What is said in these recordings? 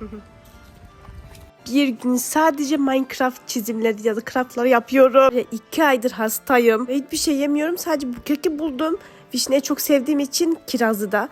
bir gün sadece Minecraft çizimleri ya da craftları yapıyorum. Ve iki aydır hastayım. Ve hiçbir şey yemiyorum. Sadece bu keki buldum. Vişneyi çok sevdiğim için kirazı da.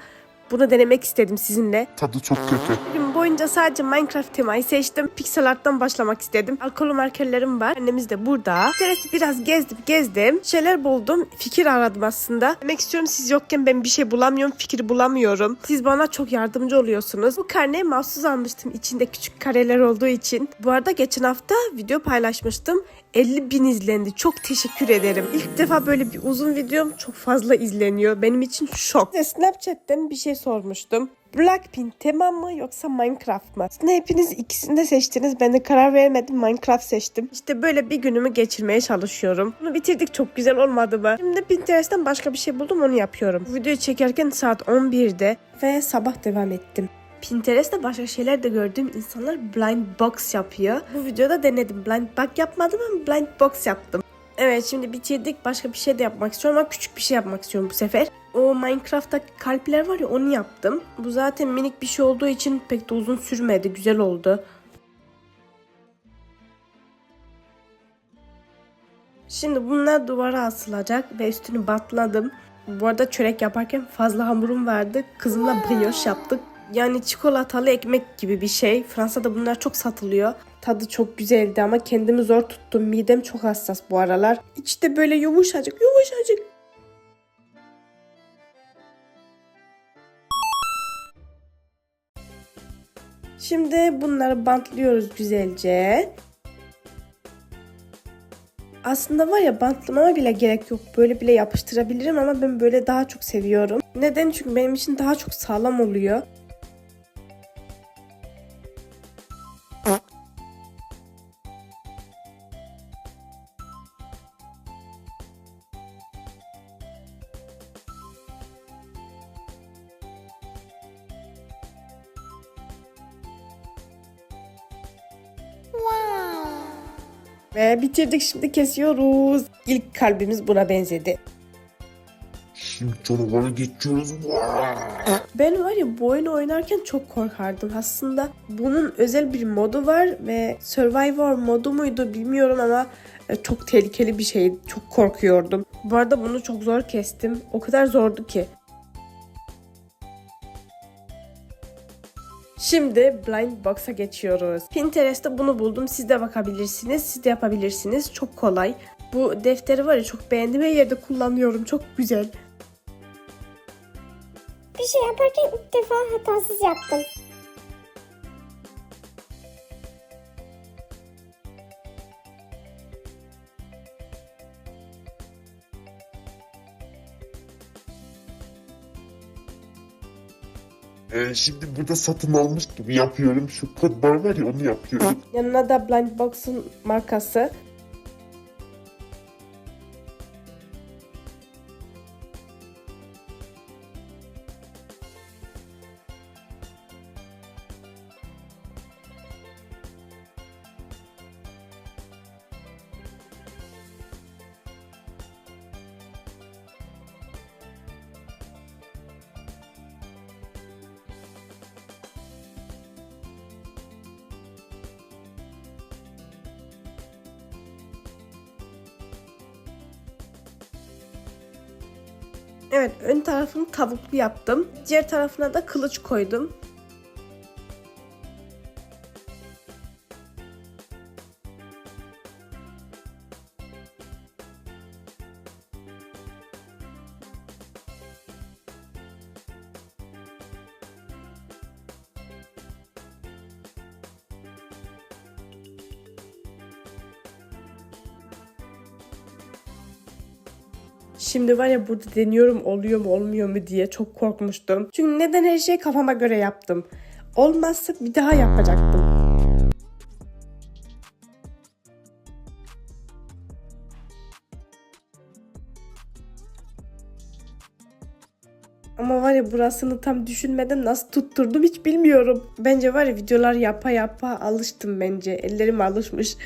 Bunu denemek istedim sizinle. Tadı çok kötü. Gün boyunca sadece Minecraft temayı seçtim. Pixel art'tan başlamak istedim. Alkolü markerlerim var. Annemiz de burada. Pinterest'i biraz gezdim gezdim. Şeyler buldum. Fikir aradım aslında. Demek istiyorum siz yokken ben bir şey bulamıyorum. Fikir bulamıyorum. Siz bana çok yardımcı oluyorsunuz. Bu karneyi mahsus almıştım. içinde küçük kareler olduğu için. Bu arada geçen hafta video paylaşmıştım. 50 bin izlendi. Çok teşekkür ederim. İlk defa böyle bir uzun videom çok fazla izleniyor. Benim için şok. Snapchat'ten bir şey sormuştum. Blackpink tema mı yoksa Minecraft mı? Aslında hepiniz ikisini de seçtiniz. Ben de karar veremedim. Minecraft seçtim. İşte böyle bir günümü geçirmeye çalışıyorum. Bunu bitirdik. Çok güzel olmadı mı? Şimdi Pinterest'ten başka bir şey buldum. Onu yapıyorum. Bu videoyu çekerken saat 11'de ve sabah devam ettim. Pinterest'te başka şeyler de gördüğüm insanlar blind box yapıyor. Bu videoda denedim. Blind box yapmadım ama blind box yaptım. Evet şimdi bitirdik. Başka bir şey de yapmak istiyorum ama küçük bir şey yapmak istiyorum bu sefer. O Minecraft'taki kalpler var ya onu yaptım. Bu zaten minik bir şey olduğu için pek de uzun sürmedi. Güzel oldu. Şimdi bunlar duvara asılacak ve üstünü batladım. Bu arada çörek yaparken fazla hamurum vardı. Kızımla brioche yaptık. Yani çikolatalı ekmek gibi bir şey. Fransa'da bunlar çok satılıyor. Tadı çok güzeldi ama kendimi zor tuttum. Midem çok hassas bu aralar. İçte böyle yumuşacık yumuşacık. Şimdi bunları bantlıyoruz güzelce. Aslında var ya bantlamama bile gerek yok. Böyle bile yapıştırabilirim ama ben böyle daha çok seviyorum. Neden? Çünkü benim için daha çok sağlam oluyor. Ve bitirdik şimdi kesiyoruz. İlk kalbimiz buna benzedi. Şimdi canavara geçiyoruz. Ben var ya bu oyunu oynarken çok korkardım. Aslında bunun özel bir modu var ve Survivor modu muydu bilmiyorum ama e, çok tehlikeli bir şey. Çok korkuyordum. Bu arada bunu çok zor kestim. O kadar zordu ki. Şimdi Blind Box'a geçiyoruz. Pinterest'te bunu buldum. Siz de bakabilirsiniz. Siz de yapabilirsiniz. Çok kolay. Bu defteri var ya çok beğendim. Her yerde kullanıyorum. Çok güzel. Bir şey yaparken ilk defa hatasız yaptım. Ee, şimdi burada satın almış gibi yapıyorum. Şu kod bar var ya onu yapıyorum. Yanına da Blind Box'un markası. Evet ön tarafını tavuklu yaptım. Diğer tarafına da kılıç koydum. Şimdi var ya burada deniyorum oluyor mu olmuyor mu diye çok korkmuştum. Çünkü neden her şeyi kafama göre yaptım. Olmazsa bir daha yapacaktım. Ama var ya burasını tam düşünmeden nasıl tutturdum hiç bilmiyorum. Bence var ya videolar yapa yapa alıştım bence. Ellerim alışmış.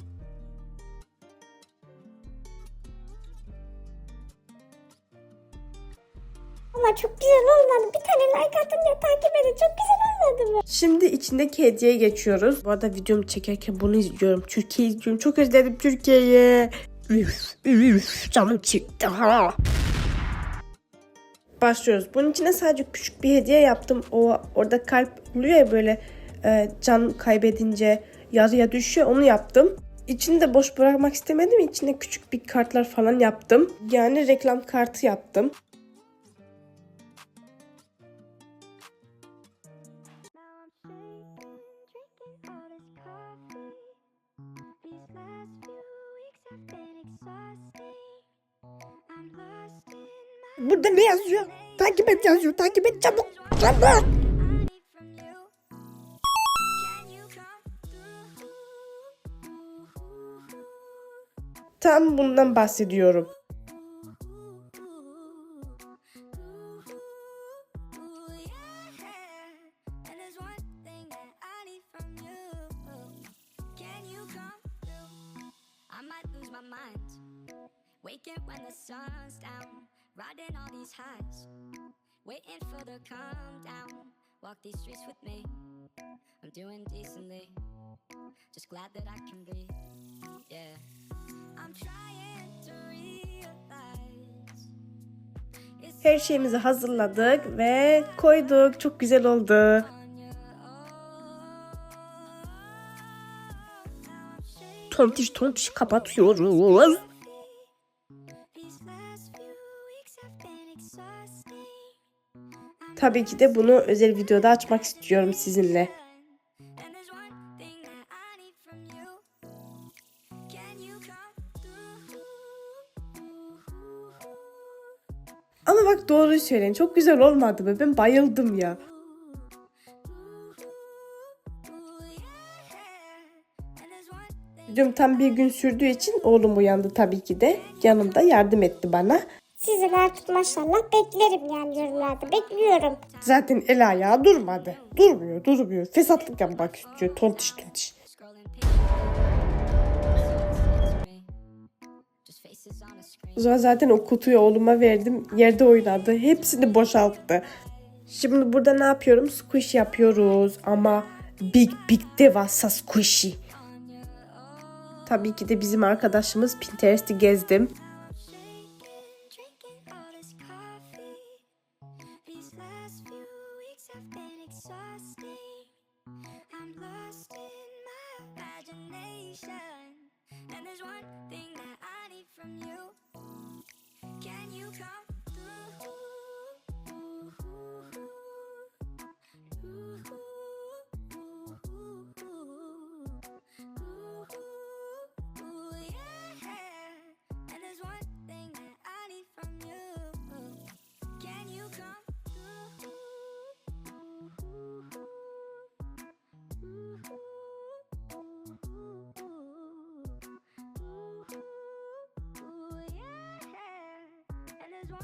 Bir tane like atın ya takip edin. Çok güzel olmadı mı? Şimdi içindeki hediyeye geçiyoruz. Bu arada videomu çekerken bunu izliyorum. Türkiye izliyorum. Çok özledim Türkiye'yi. Canım çıktı. Başlıyoruz. Bunun içine sadece küçük bir hediye yaptım. O orada kalp oluyor ya böyle e, can kaybedince yarıya düşüyor. Onu yaptım. İçini de boş bırakmak istemedim. İçine küçük bir kartlar falan yaptım. Yani reklam kartı yaptım. Burada ne yazıyor? Takip et yazıyor. Takip et çabuk. Çabuk. Tam bundan bahsediyorum. Waking when the sun's down, riding all these highs, waiting for the calm down. Walk these streets with me. I'm doing decently, just glad that I can breathe. Yeah, I'm trying to realize. Her şeyimizi hazırladık ve koyduk. Çok güzel oldu. Tontiş tontiş kapatıyoruz. Tabii ki de bunu özel videoda açmak istiyorum sizinle. Ama bak doğruyu söyleyin. Çok güzel olmadı mı? Ben bayıldım ya. Videom tam bir gün sürdüğü için oğlum uyandı tabii ki de. Yanımda yardım etti bana. Sizi maşallah beklerim yani yorumlarda. Bekliyorum. Zaten el ayağı durmadı. Durmuyor, durmuyor. Fesatlık yapmak istiyor. Tontiş tontiş. O zaten o kutuyu oğluma verdim. Yerde oynadı. Hepsini boşalttı. Şimdi burada ne yapıyorum? Squish yapıyoruz ama big big devasa squishy. Tabii ki de bizim arkadaşımız Pinterest'i gezdim.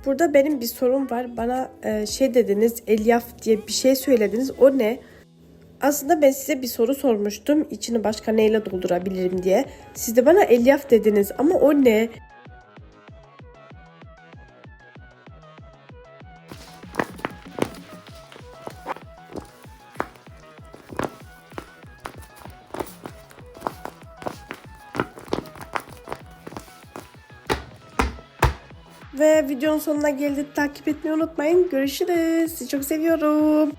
Burada benim bir sorum var. Bana e, şey dediniz, elyaf diye bir şey söylediniz. O ne? Aslında ben size bir soru sormuştum. İçini başka neyle doldurabilirim diye. Siz de bana elyaf dediniz ama o ne? Ve videonun sonuna geldik. Takip etmeyi unutmayın. Görüşürüz. Sizi çok seviyorum.